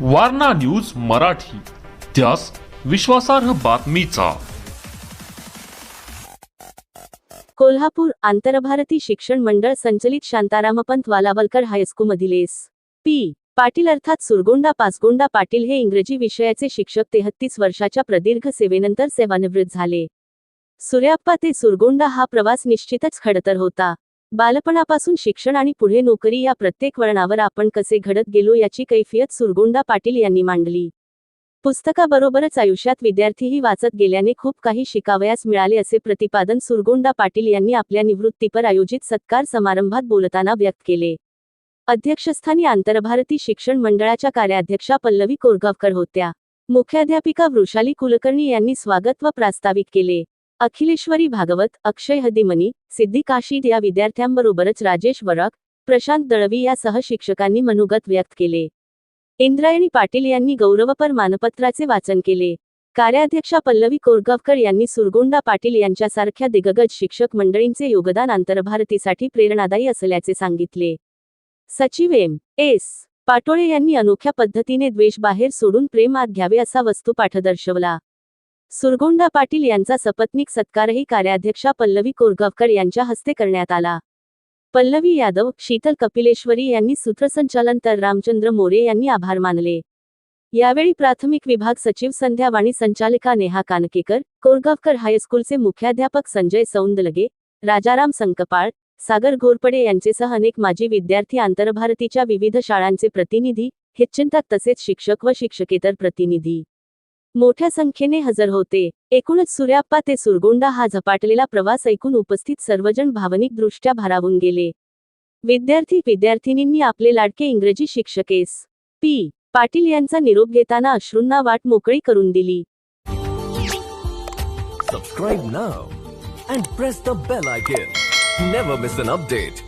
Warna news Marathi. त्यास विश्वासार्ह बातमीचा. कोल्हापूर आंतरभारती शिक्षण मंडळ संचलित शांतारामपंत वालावलकर हायस्कूलमधील एस. पी. पाटील अर्थात सुरगोंडा पाचगोंडा पाटील हे इंग्रजी विषयाचे शिक्षक तेहत्तीस वर्षाच्या प्रदीर्घ सेवेनंतर सेवानिवृत्त झाले. सूर्याप्पा ते सुरगोंडा हा प्रवास निश्चितच खडतर होता. बालपणापासून शिक्षण आणि पुढे नोकरी या प्रत्येक वळणावर आपण कसे घडत गेलो याची कैफियत सुरगोंडा पाटील यांनी मांडली. पुस्तकाबरोबरच आयुष्यात विद्यार्थीही वाचत गेल्याने खूप काही शिकावयास मिळाले असे प्रतिपादन सुरगोंडा पाटील यांनी आपल्या निवृत्तीपर आयोजित सत्कार समारंभात बोलताना व्यक्त केले. अध्यक्षस्थानी आंतरभारती शिक्षण मंडळाच्या कार्याध्यक्षा पल्लवी कोरगावकर होत्या. मुख्याध्यापिका वृषाली कुलकर्णी यांनी स्वागत व प्रास्ताविक केले. अखिलेश्वरी भागवत अक्षय हदिमनी सिद्धी काशीद या विद्यार्थ्यांबरोबरच राजेश वरक प्रशांत दळवी यासह शिक्षकांनी मनोगत व्यक्त केले. इंद्रायणी पाटील यांनी गौरवपर मानपत्राचे वाचन केले. कार्याध्यक्षा पल्लवी कोरगावकर यांनी सुरगोंडा पाटील यांच्यासारख्या दिग्गज शिक्षक मंडळींचे योगदान आंतरभारतीसाठी प्रेरणादायी असल्याचे सांगितले. सचिव एम. एस. पाटोळे यांनी अनोख्या पद्धतीने द्वेष बाहेर सोडून प्रेम आत घ्यावे असा वस्तू दर्शवला सुरगोंडा पाटील यांचा सपत्नीक सत्कारही कार्याध्यक्षा पल्लवी कोरगावकर यांच्या हस्ते करण्यात आला. पल्लवी यादव शीतल कपिलेश्वरी यांनी सूत्रसंचालन तर रामचंद्र मोरे यांनी आभार मानले. यावेळी प्राथमिक विभाग सचिव संध्या वाणी संचालिका नेहा कानकेकर कोरगावकर हायस्कूलचे मुख्याध्यापक संजय सौंदलगे राजाराम संकपाळ सागर घोरपडे यांचेसह अनेक माजी विद्यार्थी आंतरभारतीच्या विविध शाळांचे प्रतिनिधी हिच्चिंतक तसेच शिक्षक व शिक्षकेतर प्रतिनिधी. मोठ्या संख्येने हजर होते. एकूणच सूर्याप्पा ते सुरगोंडा हा झपाटलेला प्रवास ऐकून उपस्थित सर्वजण भावनिक दृष्ट्या भारावून गेले. विद्यार्थी विद्यार्थिनींनी आपले लाडके इंग्रजी शिक्षकेस पी. पाटील यांचा निरोप घेताना अश्रूंना वाट मोकळी करून दिली. Subscribe now and press the bell icon never miss an update